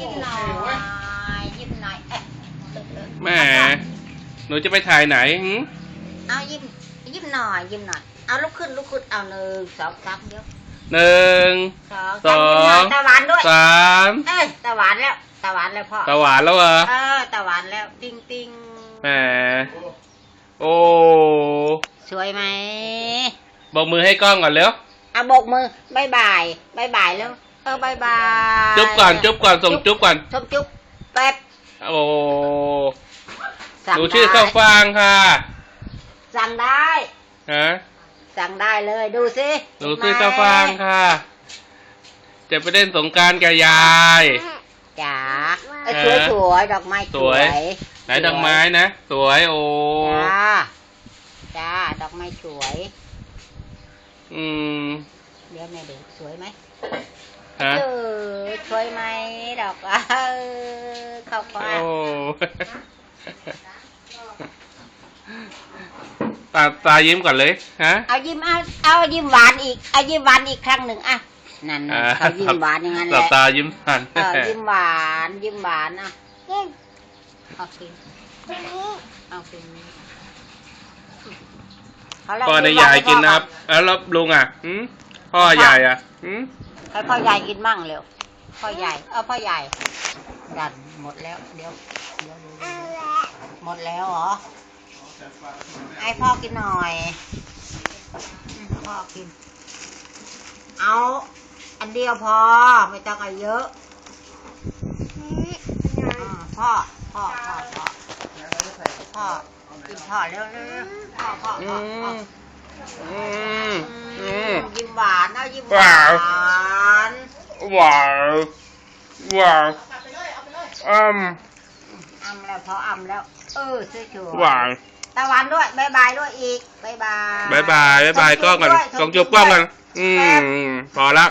ยิ้มหน่อยยิ้มหน่อยเอ๊ะเลอะเลอะแหม่หนูจะไปถ่ายไหนหึเอายิ้มยิ้มหน่อยยิ้มหน่อยเอาลุกขึ้นลุกขึ้นเอาหนึ่งสองสามเดี๋ยวหนึ่งสองสองสามยิ้มหน่อยตาหวานด้วยสามเอ้ยตาหวานแล้วตาหวานแล้วพ่อตาหวานแล้วเหรอเออตาหวานแล้วติ้งติ้งแหมโอ้สวยไหมบอกมือให้กล้องก่อนเร็ว เอาโบกมือบายบายบายบายแล้ว เออบายบายจุ๊บก่อนจุ๊บก่อนส่งจุ๊บก่อนจุ๊บจุ๊บแป๊บโอ้สั่งหนูชื่อได้ข้าวฟางค่ะสั่งได้ฮะสั่งได้เลยดูสิหนูชื่อข้าวฟางค่ะ จะไปเล่นสงกรารกับยาย จ๋าเอ้ยฮะสวยสวยดอกไม้สสววย ยไหนดอกไม้นะ สวยโอ้จ้าจ้าดอกไม้สวย อืม เดี๋ยวแม่ดูสวยไหม ฮะเออสวยไหมดอกเออเข้าฟ้าโอ้ ตาตายิ้มก่อนเลย ฮะ เอายิ้มเอาเอายิ้มหวานอีกเอายิ้มหวานอีกครั้งหนึ่งอะนั่นอ่าๆเขายิ้มหวานอย่างนั้นแหหลัละบตายิ้มสันเออยิ้มหวานยิ้มหวานอะโอเคโอเคเาละพ่อในยิ้มหวยายกินให้พ่อนะครับ แล้วแล้วลุงอะหืมพ่อยายอะหืม ให้พ่อใหญ่กินมั่งเร็ว พ่อใหญ่ เออพ่อใหญ่ ดันหมดแล้ว เดี๋ยว เดี๋ยวเดี๋ยวเดี๋ยวหมดแล้วเหรอ ให้พ่อกินหน่อยอืมพ่อกิน เอา อันเดียวพอ ไม่ต้องเอาเยอะอ่าพ่อ พ่อ พ่อ พ่อ พ่อ กินพ่อเร็วเร็วเร็วพ่อพ่ออืพ่อพ่อมอืม อืม ยิ้มหวานนะยิ้มหว้าวาวน หวานหวานอืมอำแล้วพออำแล้ว เออสวยๆหวานตะวันด้วยบายบายด้วยอีกบายบายบายบายบายบายกล้องก่อนด้วยส่งจุบกล้องก่อนอืมพอละ